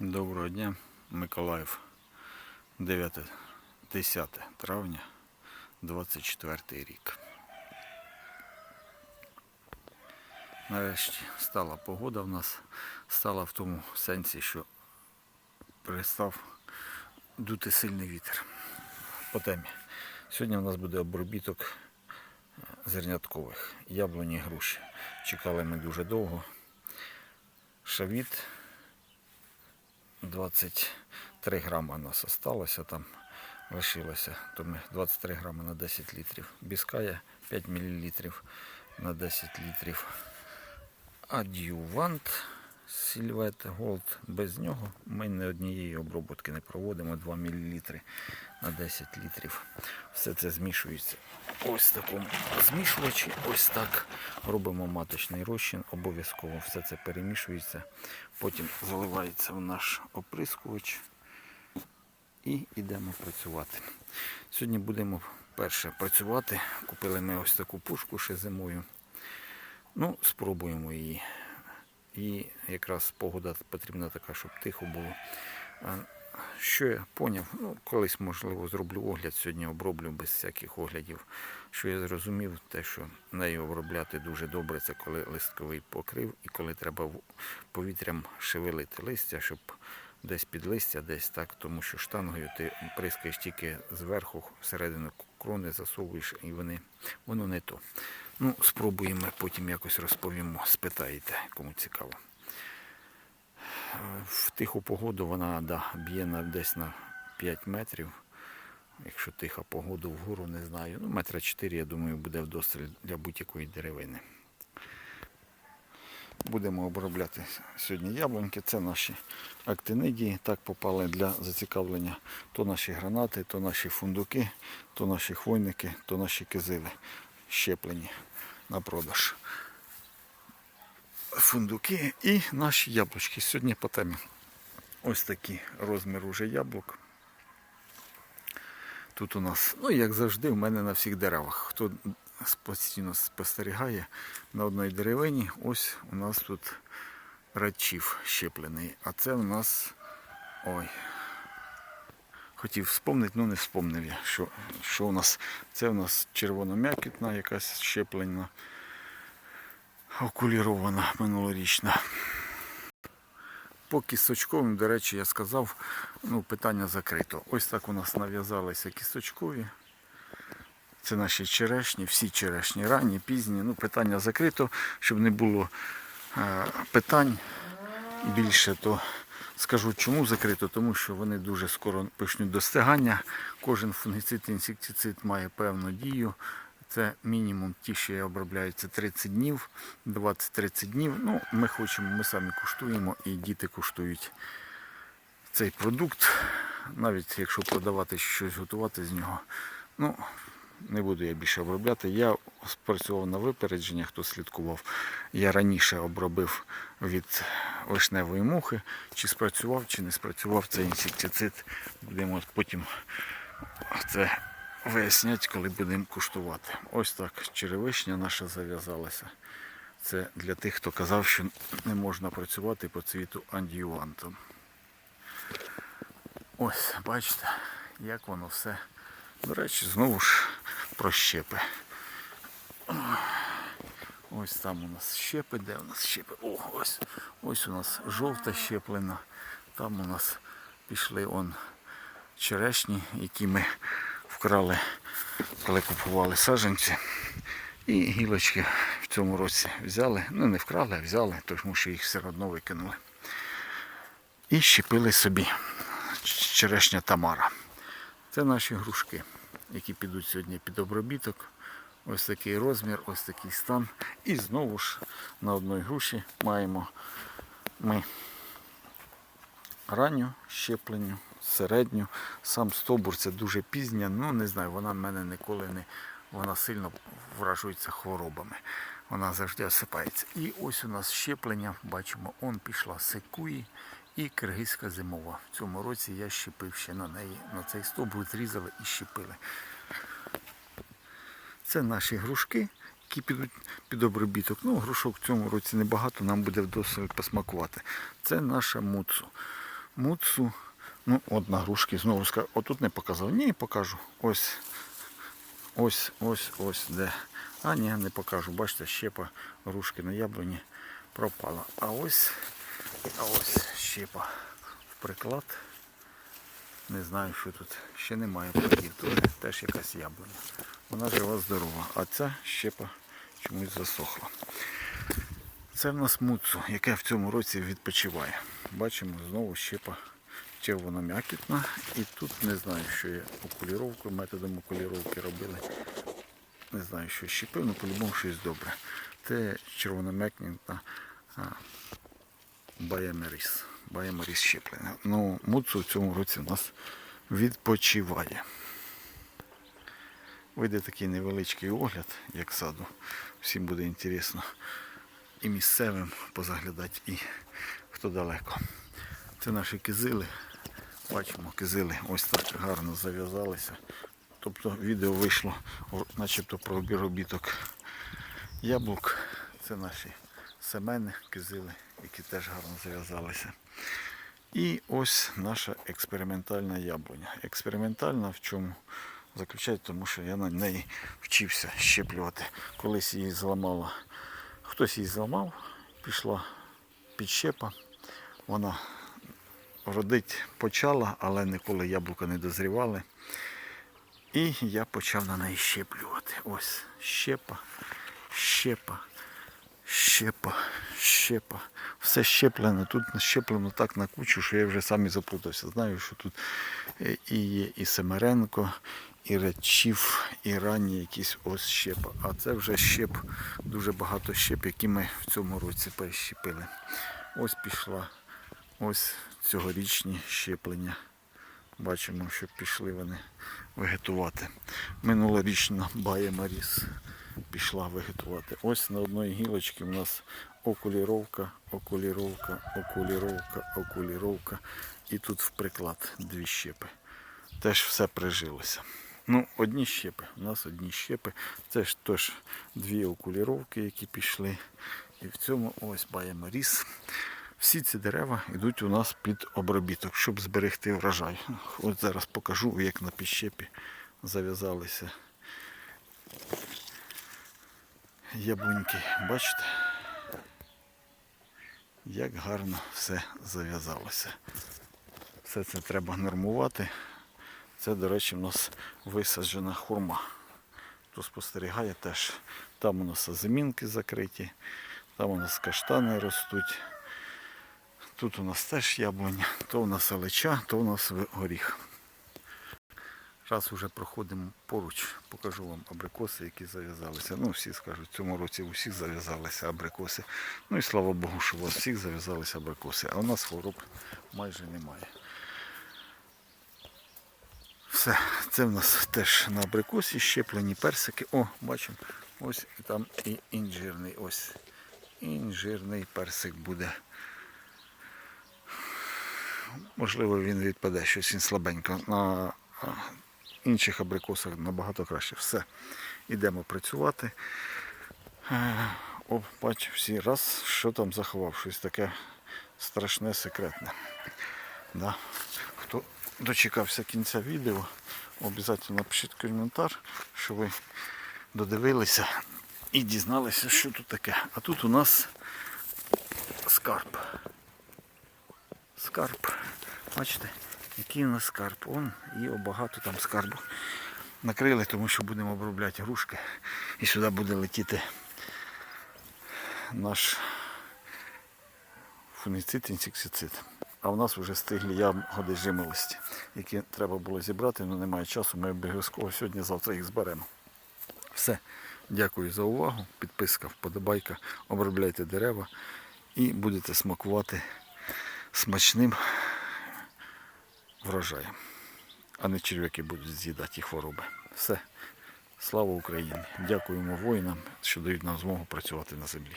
Доброго дня, Миколаїв. 9 10 травня 24 рік. Нарешті стала погода в нас. Стала в тому сенсі, що перестав дути сильний вітер. По темі. Сьогодні у нас буде обробіток е, зерняткових, яблуні, груші. Чекали ми дуже довго. Шавіт 23 грама у нас осталося там, лишилося. То ми 23 грама на 10 літрів. Біская 5 мл на 10 літрів. Адювант Сільвет Голд. Без нього ми не однієї обробки не проводимо 2 мл на 10 літрів. Все це змішується ось в такому змішувачі. Ось так робимо маточний розчин. Обов'язково все це перемішується. Потім заливається в наш оприскувач і йдемо працювати. Сьогодні будемо перше працювати. Купили ми ось таку пушку ще зимою. Ну, спробуємо її. І якраз погода потрібна така, щоб тихо було. Що я поняв, ну, колись, можливо, зроблю огляд, сьогодні оброблю без всяких оглядів. Що я зрозумів, те, що нею обробляти дуже добре, це коли листковий покрив і коли треба повітрям шевелити листя, щоб десь під листя, десь так, тому що штангою ти прискаєш тільки зверху, всередину крони засовуєш і вони, воно не то. Ну, спробуємо, потім якось розповімо, спитаєте, кому цікаво. В тиху погоду вона да, б'є на, десь на 5 метрів. Якщо тиха погода вгору, не знаю. Ну, метра 4, я думаю, буде вдосталь для будь-якої деревини. Будемо обробляти сьогодні яблуньки. Це наші актинидії. Так попали для зацікавлення. То наші гранати, то наші фундуки, то наші хвойники, то наші кизили щеплені на продаж. Фундуки і наші яблучки. Сьогодні по темі. Ось такий розмір уже яблук. Тут у нас, ну як завжди, в мене на всіх деревах. Хто постійно спостерігає на одній деревині, ось у нас тут рачів щеплений. А це у нас. Ой. Хотів вспомнити, ну не вспомнив я, що, що у нас. Це у нас червоном'якітна якась щеплена, окулірована минулорічна. По кісточковим, до речі, я сказав, ну, питання закрито. Ось так у нас нав'язалися кісточкові. Це наші черешні, всі черешні, ранні, пізні. Ну, питання закрито, щоб не було е, питань більше, то скажу, чому закрито, тому що вони дуже скоро почнуть достигання. Кожен фунгіцид, інсектицид має певну дію. Це мінімум ті, що я обробляю, це 30 днів, 20-30 днів. Ну, ми хочемо, ми самі куштуємо і діти куштують цей продукт. Навіть якщо продавати щось готувати з нього. Ну, не буду я більше обробляти. Я спрацював на випередження, хто слідкував. Я раніше обробив від вишневої мухи. Чи спрацював, чи не спрацював цей інсектицид. Будемо потім це виясняти, коли будемо куштувати. Ось так черевишня наша зав'язалася. Це для тих, хто казав, що не можна працювати по цвіту андіювантом. Ось, бачите, як воно все. До речі, знову ж про щепи. Ось там у нас щепи, де у нас щепи? О, ось, ось у нас жовта щеплена. Там у нас пішли он черешні, які ми вкрали, коли купували саджанці. І гілочки в цьому році взяли. Ну не вкрали, а взяли, тому що їх все одно викинули. І щепили собі черешня Тамара. Це наші грушки, які підуть сьогодні під обробіток. Ось такий розмір, ось такий стан. І знову ж на одній груші маємо ми ранню щепленню, середню. Сам стовбур це дуже пізня, ну не знаю, вона в мене ніколи не вона сильно вражується хворобами. Вона завжди осипається. І ось у нас щеплення, бачимо, он пішла секуї і киргизька зимова. В цьому році я щепив ще на неї. На цей стовбур зрізали і щепили. Це наші грушки, які підуть під обробіток. Ну, грушок в цьому році небагато, нам буде вдосталь посмакувати. Це наша муцу. муцу. Ну, от на грушки знову скажу. Отут не показав. Ні, покажу. Ось. Ось, ось, ось де. А ні, не покажу. Бачите, щепа грушки на яблуні пропала. А ось, а ось щепа в приклад. Не знаю, що тут. Ще немає плодів. Тут теж якась яблуня. Вона жива здорова. А ця щепа чомусь засохла. Це в нас муцу, яке в цьому році відпочиває. Бачимо знову щепа червоном'якітна. І тут не знаю, що є окуліровкою, методом окуліровки робили. Не знаю, що щепив, але по-любому щось добре. Це червоном'якітна Баямеріс. Баямеріс щеплення. Ну, муцу в цьому році у нас відпочиває. Вийде такий невеличкий огляд, як саду. Всім буде інтересно і місцевим позаглядати, і хто далеко. Це наші кизили. Бачимо, кизили ось так гарно зав'язалися. Тобто відео вийшло начебто про обіробіток яблук. Це наші семени, кизили, які теж гарно зав'язалися. І ось наша експериментальна яблуня. Експериментальна в чому? Заключається, тому що я на неї вчився щеплювати. Колись її зламала. Хтось її зламав, пішла підщепа. Вона родить почала, але ніколи яблука не дозрівали. І я почав на неї щеплювати. Ось щепа, щепа, щепа, щепа. Все щеплене. Тут щеплено так на кучу, що я вже сам і заплутався. Знаю, що тут е, і є і Семеренко, і Речів, і ранні якісь ось щепа. А це вже щеп, дуже багато щеп, які ми в цьому році перещепили. Ось пішла ось цьогорічні щеплення. Бачимо, що пішли вони вегетувати. Минулорічна Бая Маріс пішла вегетувати. Ось на одній гілочці у нас окуліровка, окуліровка, окуліровка, окуліровка. І тут в приклад дві щепи. Теж все прижилося. Ну, одні щепи. У нас одні щепи. Це ж теж дві окуліровки, які пішли. І в цьому ось Бая Маріс. Всі ці дерева йдуть у нас під обробіток, щоб зберегти врожай. От зараз покажу, як на підщепі зав'язалися яблуньки. Бачите? Як гарно все зав'язалося. Все це треба нормувати. Це, до речі, в нас висаджена хурма. Хто спостерігає теж. Там у нас замінки закриті, там у нас каштани ростуть. Тут у нас теж яблуня, то у нас олеча, то у нас горіх. Раз вже проходимо поруч, покажу вам абрикоси, які зав'язалися. Ну, всі скажуть, в цьому році у всіх зав'язалися абрикоси. Ну і слава Богу, що у вас всіх зав'язалися абрикоси, а у нас хвороб майже немає. Все, це в нас теж на абрикосі щеплені персики. О, бачимо, ось там і інжирний. Ось інжирний персик буде. Можливо, він відпаде, щось він слабенько. На інших абрикосах набагато краще. Все. Йдемо працювати. Е, О, бачу всі раз, що там заховав, щось таке страшне, секретне. Да. Хто дочекався кінця відео, обов'язково напишіть коментар, що ви додивилися і дізналися, що тут таке. А тут у нас скарб. Скарб. Бачите, який у нас скарб. Он і багато там скарбу. Накрили, тому що будемо обробляти грушки. І сюди буде летіти наш фунгіцид, інсектицид. А в нас вже стиглі ягоди жимолості, які треба було зібрати, але немає часу. Ми обов'язково сьогодні-завтра їх зберемо. Все. Дякую за увагу. Підписка, вподобайка. Обробляйте дерева і будете смакувати смачним врожаєм. А не черв'яки будуть з'їдати і хвороби. Все. Слава Україні! Дякуємо воїнам, що дають нам змогу працювати на землі.